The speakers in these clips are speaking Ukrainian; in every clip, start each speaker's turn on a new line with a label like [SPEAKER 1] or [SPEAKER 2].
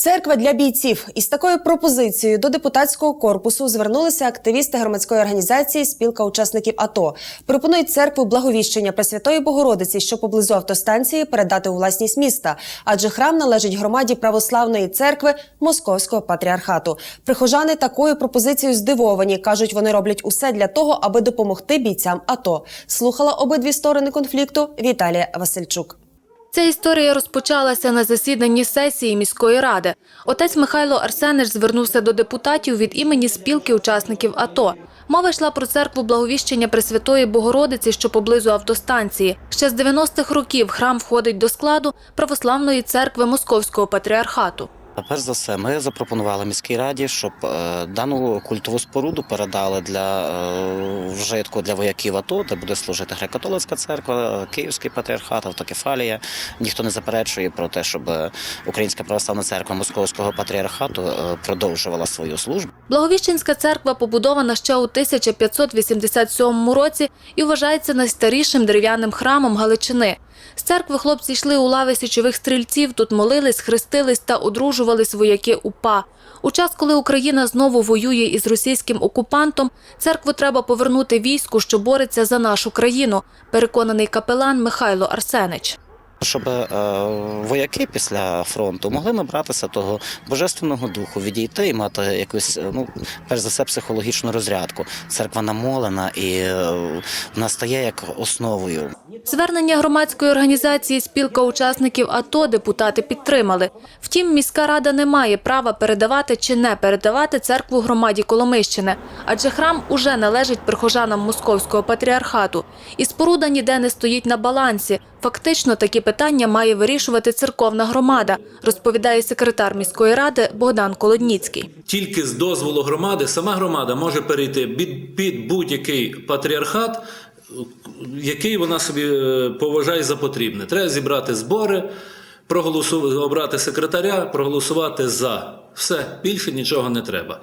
[SPEAKER 1] Церква для бійців із такою пропозицією до депутатського корпусу звернулися активісти громадської організації Спілка учасників АТО. Пропонують церкву благовіщення Пресвятої Богородиці, що поблизу автостанції, передати у власність міста, адже храм належить громаді православної церкви Московського патріархату. Прихожани такою пропозицією здивовані. кажуть, вони роблять усе для того, аби допомогти бійцям АТО. Слухала обидві сторони конфлікту Віталія Васильчук.
[SPEAKER 2] Ця історія розпочалася на засіданні сесії міської ради. Отець Михайло Арсенич звернувся до депутатів від імені спілки учасників АТО. Мова йшла про церкву благовіщення Пресвятої Богородиці, що поблизу автостанції. Ще з 90-х років храм входить до складу православної церкви Московського патріархату.
[SPEAKER 3] Перш за все, ми запропонували міській раді, щоб е, дану культову споруду передали для е, вжитку для вояків АТО, де буде служити греко-католицька церква, Київський патріархат, автокефалія. Ніхто не заперечує про те, щоб е, Українська православна церква Московського патріархату продовжувала свою службу.
[SPEAKER 2] Благовіщенська церква побудована ще у 1587 році і вважається найстарішим дерев'яним храмом Галичини. З церкви хлопці йшли у лави січових стрільців, тут молились, хрестились та одружувались свояки УПА. У час, коли Україна знову воює із російським окупантом, церкву треба повернути війську, що бореться за нашу країну, переконаний капелан Михайло Арсенич.
[SPEAKER 3] Щоб е, вояки після фронту могли набратися того божественного духу, відійти і мати якусь, е, ну перш за все, психологічну розрядку. Церква намолена і е, вона стає як основою.
[SPEAKER 2] Звернення громадської організації спілка учасників АТО депутати підтримали. Втім, міська рада не має права передавати чи не передавати церкву громаді Коломищини, адже храм уже належить прихожанам московського патріархату. І споруда ніде не стоїть на балансі. Фактично такі питання має вирішувати церковна громада, розповідає секретар міської ради Богдан Колодніцький.
[SPEAKER 4] Тільки з дозволу громади сама громада може перейти під, будь-який патріархат, який вона собі е, поважає за потрібне. Треба зібрати збори, проголосувати, обрати секретаря, проголосувати за. Все, більше нічого не треба.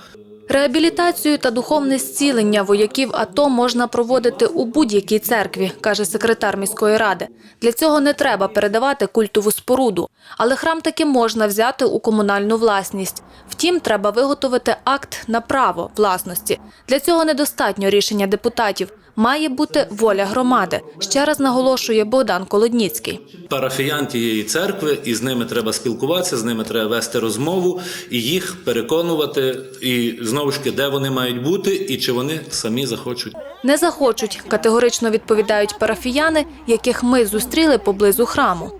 [SPEAKER 2] Реабілітацію та духовне зцілення вояків АТО можна проводити у будь-якій церкві, каже секретар міської ради. Для цього не треба передавати культову споруду, але храм таки можна взяти у комунальну власність. Втім, треба виготовити акт на право власності. Для цього недостатньо рішення депутатів. Має бути воля громади. Ще раз наголошує Богдан Колодніцький.
[SPEAKER 4] Парафіян тієї церкви, і з ними треба спілкуватися, з ними треба вести розмову і їх переконувати, і знову ж таки, де вони мають бути, і чи вони самі захочуть.
[SPEAKER 2] Не захочуть, категорично відповідають парафіяни, яких ми зустріли поблизу храму.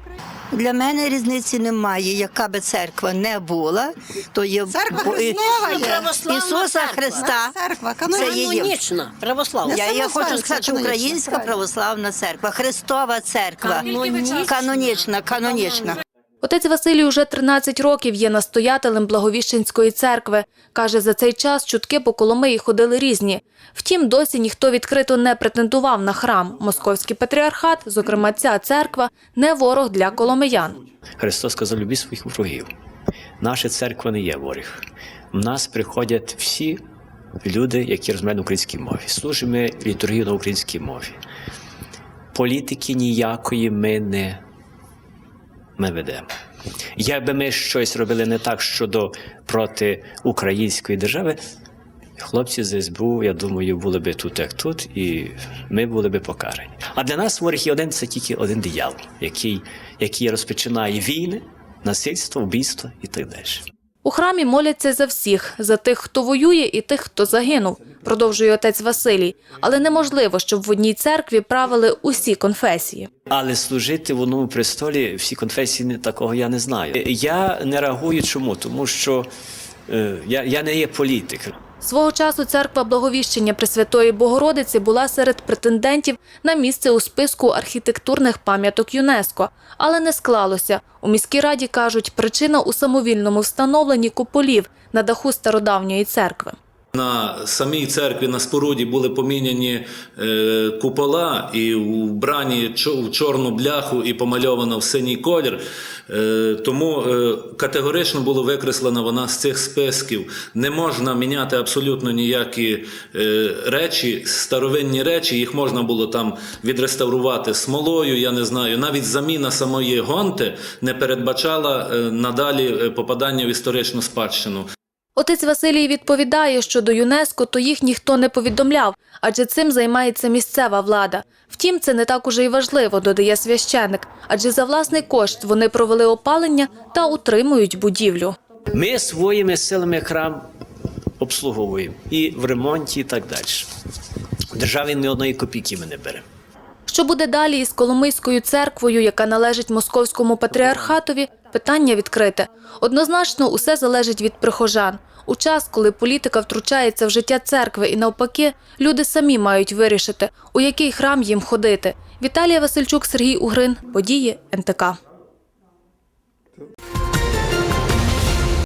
[SPEAKER 5] Для мене різниці немає, яка би церква не була, то є
[SPEAKER 6] Церква Христова є.
[SPEAKER 5] Православна Ісуса Христа.
[SPEAKER 6] Церква,
[SPEAKER 5] Це є є.
[SPEAKER 6] канонічна, православна.
[SPEAKER 5] Я, я хочу сказати, Українська православна церква, Христова церква, канонічна, канонічна.
[SPEAKER 2] Отець Василій уже 13 років є настоятелем Благовіщенської церкви. Каже, за цей час чутки по Коломиї ходили різні. Втім, досі ніхто відкрито не претендував на храм. Московський патріархат, зокрема ця церква, не ворог для коломиян.
[SPEAKER 7] Христос сказав, любіть своїх ворогів. Наша церква не є ворог. В нас приходять всі люди, які розмовляють на українській мові. Служимо літургію на українській мові. Політики ніякої ми не ми ведемо. Якби ми щось робили не так щодо проти української держави, хлопці з СБУ, я думаю, були би тут, як тут, і ми були би покарані. А для нас ворог є один це тільки один діял, який, який розпочинає війни, насильство, вбійство і так далі.
[SPEAKER 2] У храмі моляться за всіх, за тих, хто воює, і тих, хто загинув, продовжує отець Василій. Але неможливо, щоб в одній церкві правили усі конфесії.
[SPEAKER 7] Але служити в одному престолі всі конфесії не- такого я не знаю. Я не реагую чому, тому що е, я, я не є політик.
[SPEAKER 2] Свого часу церква Благовіщення Пресвятої Богородиці була серед претендентів на місце у списку архітектурних пам'яток ЮНЕСКО, але не склалося. У міській раді кажуть, причина у самовільному встановленні куполів на даху стародавньої церкви.
[SPEAKER 4] На самій церкві на споруді були поміняні е, купола і вбрані в чорну бляху і помальовано в синій колір. Е, тому е, категорично було викреслена вона з цих списків. Не можна міняти абсолютно ніякі речі, старовинні речі. Їх можна було там відреставрувати смолою. Я не знаю. Навіть заміна самої гонти не передбачала надалі попадання в історичну спадщину.
[SPEAKER 2] Отець Василій відповідає, що до ЮНЕСКО то їх ніхто не повідомляв, адже цим займається місцева влада. Втім, це не так уже й важливо, додає священик, адже за власний кошт вони провели опалення та утримують будівлю.
[SPEAKER 7] Ми своїми силами храм обслуговуємо і в ремонті, і так далі. Державі ні одної копійки ми не беремо.
[SPEAKER 2] Що буде далі із Коломийською церквою, яка належить московському патріархатові, питання відкрите. Однозначно, усе залежить від прихожан. У час, коли політика втручається в життя церкви і навпаки, люди самі мають вирішити, у який храм їм ходити. Віталія Васильчук, Сергій Угрин. Події НТК.